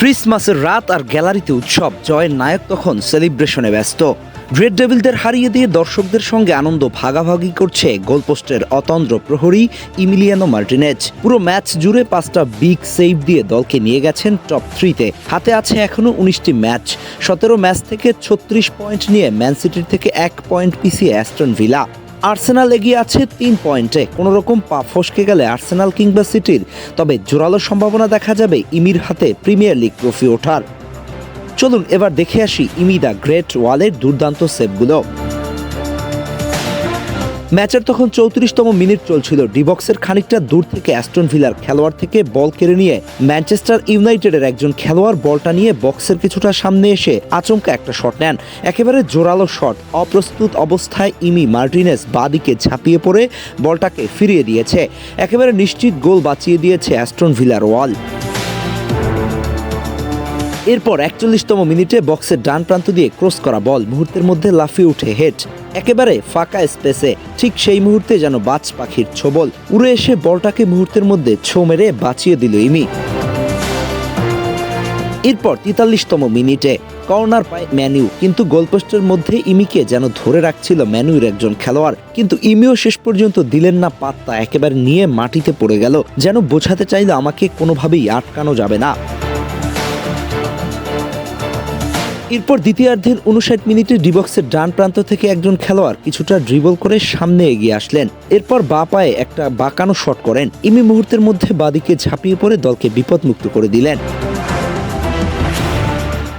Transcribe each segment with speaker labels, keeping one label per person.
Speaker 1: ক্রিসমাসের রাত আর গ্যালারিতে উৎসব, জয়ের নায়ক তখন সেলিব্রেশনে ব্যস্ত। গ্রেট ডেভিলদের হারিয়ে দিয়ে দর্শকদের সঙ্গে আনন্দ ভাগাভাগি করছে গোলপোস্টের অতন্দ্র প্রহরী ইমিলিয়ানো মার্টিনেজ। পুরো ম্যাচ জুড়ে পাঁচটা বিগ সেভ দিয়ে দলকে নিয়ে গেছেন টপ থ্রিতে। হাতে আছে এখনও উনিশটি ম্যাচ। সতেরো ম্যাচ থেকে ছত্রিশ পয়েন্ট নিয়ে ম্যান সিটির থেকে এক পয়েন্ট পিছিয়ে অ্যাস্টন ভিলা। আর্সেনাল এগিয়ে আছে তিন পয়েন্টে। কোনো রকম পা ফসকে গেলে আর্সেনাল কিংবা সিটির। তবে জোরালো সম্ভাবনা দেখা যাবে ইমির হাতে প্রিমিয়ার লিগ ট্রফি ওঠার। চলুন এবার দেখে আসি ইমি দ্য গ্রেট ওয়ালের দুর্দান্ত সেভগুলো। ম্যাচের তখন চৌত্রিশতম মিনিট চলছিল। ডিবক্সের খানিকটা দূর থেকে অ্যাস্টন ভিলার খেলোয়াড় থেকে বল কেড়ে নিয়ে ম্যানচেস্টার ইউনাইটেডের একজন খেলোয়াড় বলটা নিয়ে বক্সের কিছুটা সামনে এসে আচমকা একটা শট নেন। একেবারে জোরালো শট, অপ্রস্তুত অবস্থায় ইমি মার্টিনেস বাদিকে ঝাঁপিয়ে পড়ে বলটাকে ফিরিয়ে দিয়েছে। একেবারে নিশ্চিত গোল বাঁচিয়ে দিয়েছে অ্যাস্টন ভিলার ওয়াল। এরপর একচল্লিশতম মিনিটে বক্সের ডান প্রান্ত দিয়ে ক্রস করা বল, মুহূর্তের মধ্যে লাফিয়ে উঠে হেড। একেবারে ফাঁকা স্পেসে, ঠিক সেই মুহূর্তে যেন বাজ পাখির ছোবল উড়ে এসে বলটাকে মুহূর্তের মধ্যে ছো মেরে বাঁচিয়ে দিল ইমি। এরপর তেতাল্লিশতম মিনিটে কর্নার পায় ম্যানিউ কিন্তু গোলপোস্টের মধ্যে ইমিকে যেন ধরে রাখছিল ম্যানুয়ের একজন খেলোয়াড়, কিন্তু ইমিও শেষ পর্যন্ত দিলেন না পাত্তা, একেবারে নিয়ে মাটিতে পড়ে গেল, যেন বোঝাতে চাইলে আমাকে কোনোভাবেই আটকানো যাবে না। এরপর দ্বিতীয়ার্ধের উনষাট মিনিটে ডিবক্সের ডান প্রান্ত থেকে একজন খেলোয়াড় কিছুটা ড্রিবল করে সামনে এগিয়ে আসলেন। এরপর বা পায়ে একটা বাঁকানো শট করেন। ইমি মুহূর্তের মধ্যে বাদিকে ঝাঁপিয়ে পড়ে দলকে বিপদমুক্ত করে দিলেন।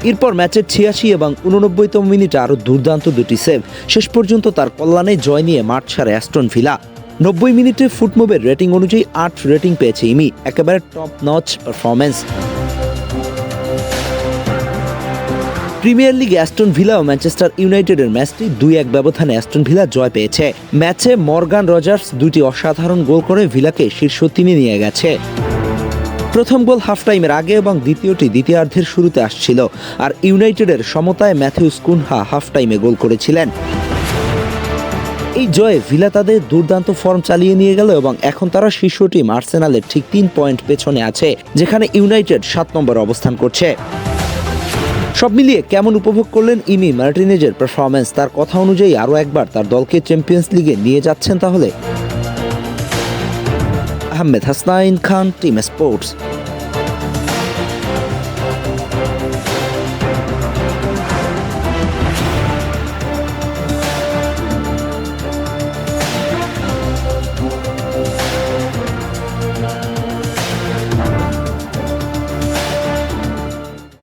Speaker 1: এরপর ম্যাচের ছিয়াশি এবং উননব্বইতম মিনিটে আরও দুর্দান্ত দুটি সেভ শেষ পর্যন্ত তার কল্যাণে জয় নিয়ে মাঠ ছাড়ে অ্যাস্টন ভিলা। নব্বই মিনিটে ফুটমুভের রেটিং অনুযায়ী আট রেটিং পেয়েছে ইমি। একেবারে টপ নচ পারফরমেন্স প্রিমিয়ার লিগে অ্যাস্টন ভিলা ও ম্যানচেস্টার ইউনাইটেডের ম্যাচটি দুই এক ব্যবধানে অ্যাস্টন ভিলা জয় পেয়েছে। ম্যাচে মর্গান রজার্স দুটি অসাধারণ গোল করে ভিলাকে শীর্ষ তিনে নিয়ে গেছে। প্রথম গোল হাফ টাইমের আগে এবং দ্বিতীয়টি দ্বিতীয়ার্ধের শুরুতে আসছিল, আর ইউনাইটেডের সমতায় ম্যাথিউস কুনহা হাফ টাইমে গোল করেছিলেন। এই জয়ে ভিলা তাদের দুর্দান্ত ফর্ম চালিয়ে নিয়ে গেল এবং এখন তারা শীর্ষ টিম আর্সেনালের ঠিক তিন পয়েন্ট পেছনে আছে, যেখানে ইউনাইটেড সাত নম্বর অবস্থান করছে। সব মিলিয়ে কেমন উপভোগ করলেন ইমি মার্টিনেজের পারফরমেন্স তার কথা অনুযায়ী আরও একবার তার দলকে চ্যাম্পিয়ন্স লিগে নিয়ে যাচ্ছেন তাহলে। Ahmed Hasnain Khan team sports